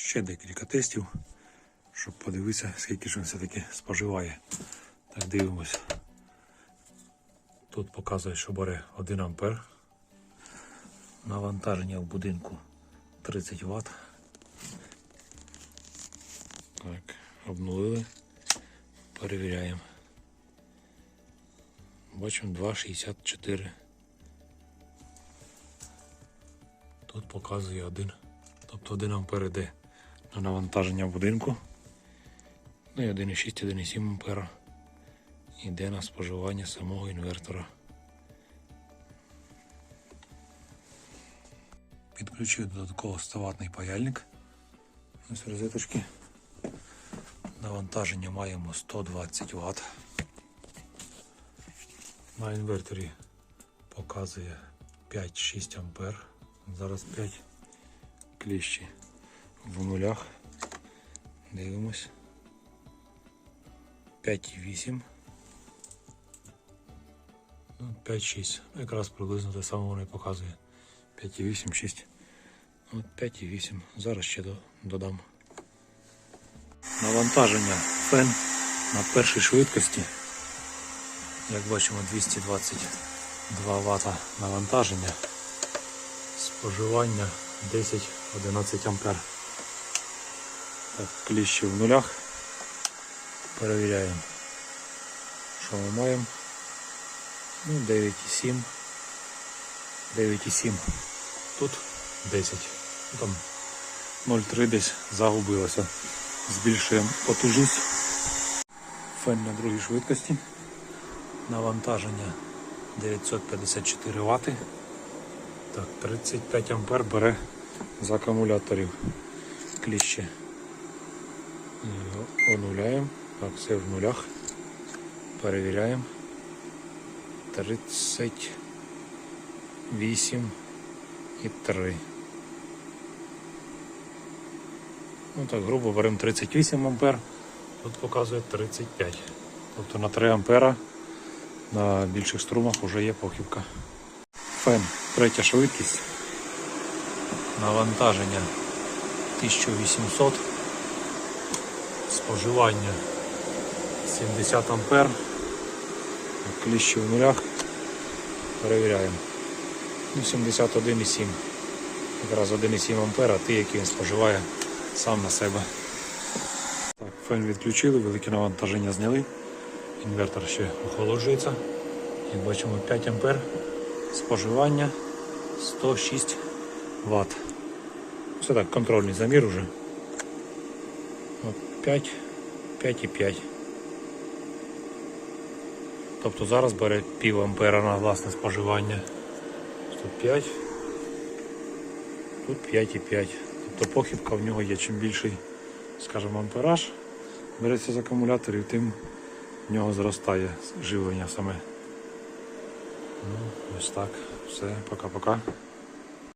ще декілька тестів, щоб подивитися, скільки ж він все-таки споживає. Так, дивимось. Тут показує, що бере 1 ампер. Навантаження в будинку 30 Вт. Так, обнулили. Перевіряємо. Бачимо 2,64. Тут показує один. Тобто 1 ампер йде на навантаження будинку. Ну і 1,6, 1,7 ампера йде на споживання самого інвертора. Підключив додатково 100 ватний паяльник. Ось розеточки. Навантаження маємо 120 Вт. На інверторі показує 5-6 ампер. Зараз 5 кліщі в нулях. Дивимось. 5,8. Ну, 5,6. Якраз приблизно те саме воно і показує. 5,8, 6. От 5,8. Зараз ще додам. Навантаження фен на першій швидкості. Як бачимо, 222 Вт навантаження. Споживання 10-11 ампер. Так, кліщі в нулях. Перевіряємо, що ми маємо. Ну, 9,7. 9,7. Тут 10. Ну, Там 0,3 десь загубилося. Збільшуємо потужність. Фен на другій швидкості. Навантаження 954 Вт. Так, 35 ампер бере з акумуляторів кліще. Його Онуляємо. Так, все в нулях. Перевіряємо. 38 і 3. Ну так, грубо беремо 38 ампер. Тут показує 35. Тобто на 3 ампера на більших струмах вже є похибка. Фен, третя швидкість. Навантаження 1800. Споживання 70 ампер. Кліщі в нулях. Перевіряємо. Ну, 71,7. Якраз 1,7 ампера, ті, які він споживає сам на себе. Так, фен відключили, велике навантаження зняли. Інвертор ще охолоджується. Як бачимо 5 ампер. Споживання 106 Вт. Це так, контрольний замір уже. От 5, 5,5. Тобто зараз бере пів ампера на власне споживання. Тут 5. Тут 5,5. Тобто похибка в нього є чим більший, скажімо, ампераж береться з акумуляторів, тим в нього зростає живлення саме. Ну, ось так. Все, пока-пока.